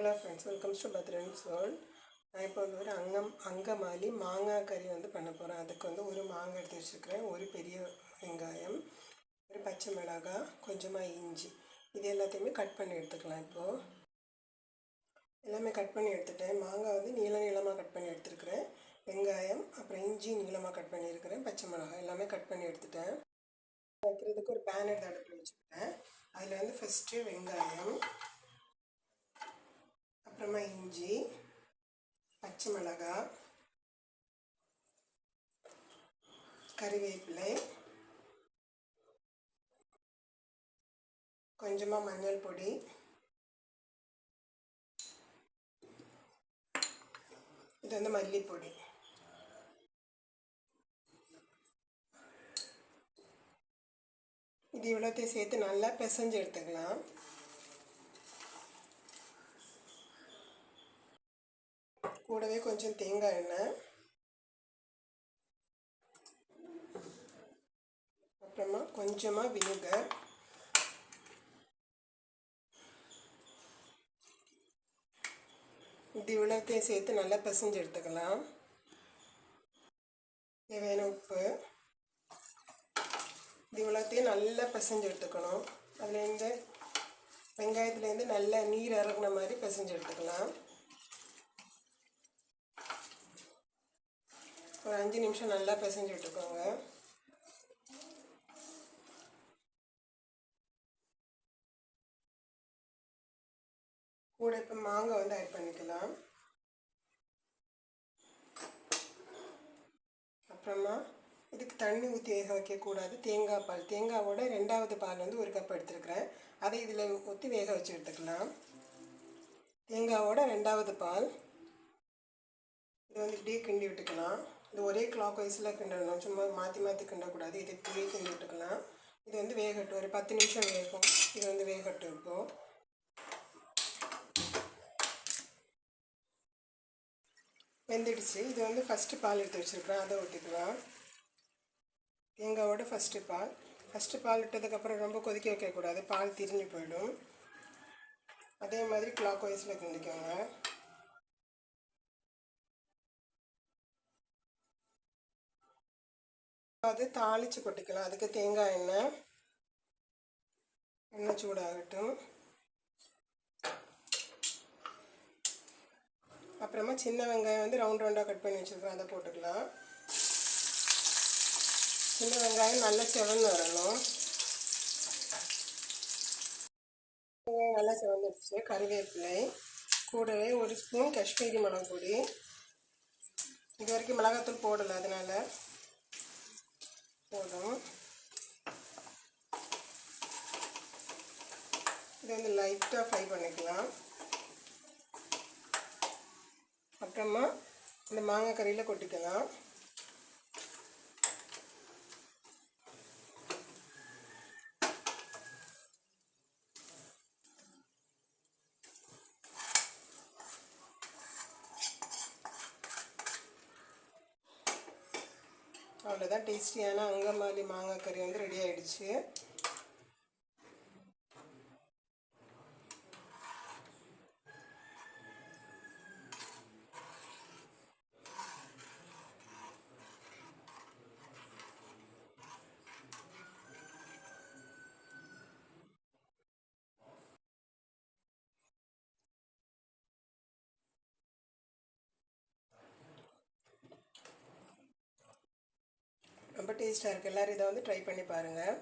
Hello friends welcome to பத்ரன்ஸ் world நான் இப்போ வந்து ஒரு அங்கம் அங்கமாலி மாங்காய் கறி வந்து பண்ண போகிறேன் அதுக்கு வந்து ஒரு மாங்காய் எடுத்து வச்சுருக்கிறேன். ஒரு பெரிய வெங்காயம் ஒரு பச்சை மிளகாய் கொஞ்சமாக இஞ்சி. இது எல்லாத்தையுமே கட் பண்ணி எடுத்துக்கலாம் இப்போது எல்லாமே கட் பண்ணி எடுத்துட்டேன். மாங்காய் வந்து நீள நீளமாக கட் பண்ணி எடுத்துருக்கிறேன். வெங்காயம் அப்புறம் இஞ்சி நீளமாக கட் பண்ணியிருக்கிறேன் பச்சை மிளகாய் எல்லாமே கட் பண்ணி எடுத்துட்டேன். வைக்கிறதுக்கு ஒரு பேன் எடுத்து அடுப்பில் வச்சுக்கிட்டேன் அதில் வந்து ஃபஸ்ட்டு வெங்காயம் இஞ்சி பச்சை மிளகாய் கறிவேப்பிலை கொஞ்சமாக மஞ்சள் பொடி இது வந்து மல்லிப்பொடி. இது இவ்வளோத்தையும் சேர்த்து நல்லா பிசைஞ்சு எடுத்துக்கலாம். கூடவே கொஞ்சம் தேங்காய் எண்ணெய். அப்புறமா கொஞ்சமாக வினிகர். இது இவ்வளோத்தையும் சேர்த்து நல்லா பிசைஞ்சு எடுத்துக்கலாம். தேவையான உப்பு. இது இவ்வளோத்தையும் நல்லா பிசைஞ்சு எடுத்துக்கணும். அதுலேருந்து வெங்காயத்துலேருந்து நல்லா நீர் இறங்கின மாதிரி பிசைஞ்சு எடுத்துக்கலாம். ஒரு அஞ்சு நிமிஷம் நல்லா பிசைஞ்சு விட்டுக்கோங்க. கூட இப்போ மாங்காய் வந்து ஆட் பண்ணிக்கலாம். அப்புறமா இதுக்கு தண்ணி ஊற்றி வேக வைக்கக்கூடாது தேங்காய் பால். தேங்காவோட ரெண்டாவது பால் வந்து ஒரு கப் எடுத்துருக்குறேன். அதை இதில் ஊற்றி வேக வச்சு எடுத்துக்கலாம். தேங்காவோட ரெண்டாவது பால். இதை வந்து இப்படியே கிண்டி விட்டுக்கலாம். இது ஒரே கிளாக் வைஸில் கிண்டணும். சும்மா மாற்றி மாற்றி கிண்டக்கூடாது. இது இப்படியே கிண்டி விட்டுக்கலாம் இது வந்து வேகட்டும். ஒரு பத்து நிமிஷம் வேகும். இது வந்து வேகட்டும் இப்போது வெந்துடுச்சு. இது வந்து ஃபஸ்ட்டு பால் எடுத்து வச்சுருக்கேன் அதை ஊற்றிக்கலாம் தேங்காவோட ஃபஸ்ட்டு பால். ஃபஸ்ட்டு பால் விட்டதுக்கப்புறம் ரொம்ப கொதிக்க வைக்கக்கூடாது. பால் திரிஞ்சு போயிடும். அதே மாதிரி கிளாக் வைஸில் கிண்டிக்கோங்க. அது தாளித்து கொட்டிக்கலாம். அதுக்கு தேங்காய் எண்ணெய். எண்ணெய் சூடாகட்டும். அப்புறமா சின்ன வெங்காயம் வந்து ரவுண்ட் ரவுண்டாக கட் பண்ணி வச்சுருக்கோம் அதை போட்டுக்கலாம். சின்ன வெங்காயம் நல்லா செவந்து வரணும். வெங்காயம் நல்லா செவந்துடுச்சு கருவேப்பிலை. கூடவே ஒரு ஸ்பூன் காஷ்மீரி மிளகு பொடி இது வரைக்கும் மிளகாத்தூள் போடலை அதனால். போதும். இது வந்து லைட்டாக ஃப்ரை பண்ணிக்கலாம். அப்புறமா இந்த மாங்காய் கறியில் கொட்டிக்கலாம். அவ்வளோதான் டேஸ்டியான அங்கமாலி மாங்காய் கறி வந்து ரெடி ஆகிடுச்சு ரொம்ப டேஸ்ட்டாக இருக்குது எல்லோரும் இதை வந்து ட்ரை பண்ணி பாருங்கள்